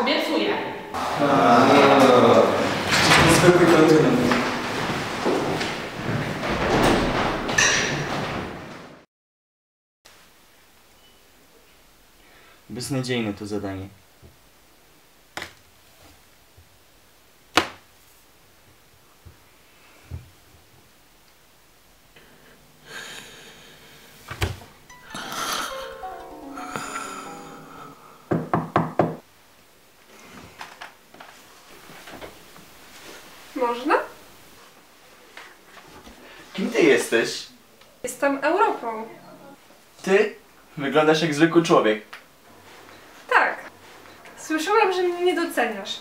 obiecuję. Zwykły no, no. kontynent. Beznadziejne to zadanie. Można? Kim ty jesteś? Jestem Europą. Ty? Wyglądasz jak zwykły człowiek. Tak. Słyszałam, że mnie nie doceniasz.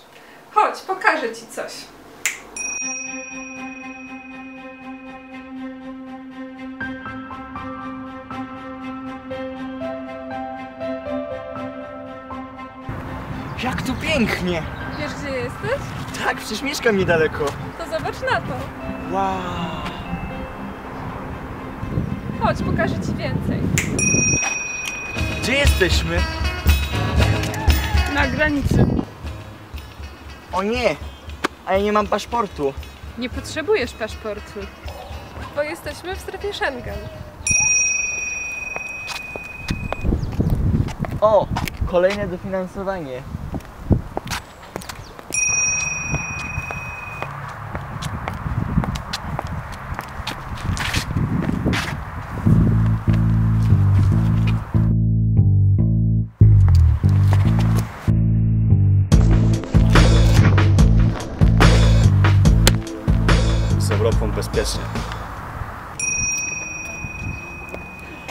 Chodź, pokażę ci coś. Jak tu pięknie! Wiesz, gdzie jesteś? Tak, przecież mieszkam niedaleko. To zobacz na to. Wow! Chodź, pokażę ci więcej. Gdzie jesteśmy? Na granicy. O nie! A ja nie mam paszportu. Nie potrzebujesz paszportu. Bo jesteśmy w strefie Schengen. O! Kolejne dofinansowanie. Bezpiecznie.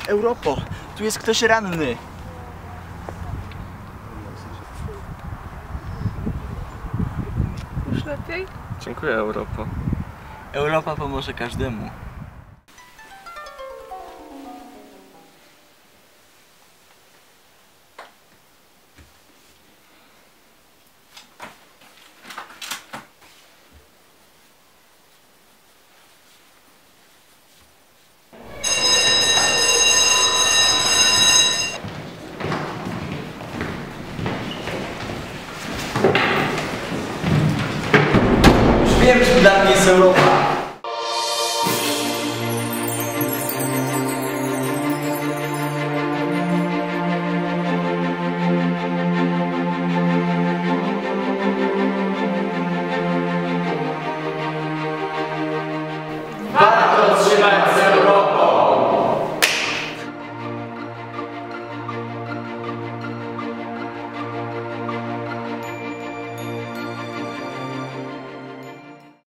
Europo, tu jest ktoś ranny. Już lepiej? Dziękuję, Europo. Europa pomoże każdemu. Wiem, że dla mnie jest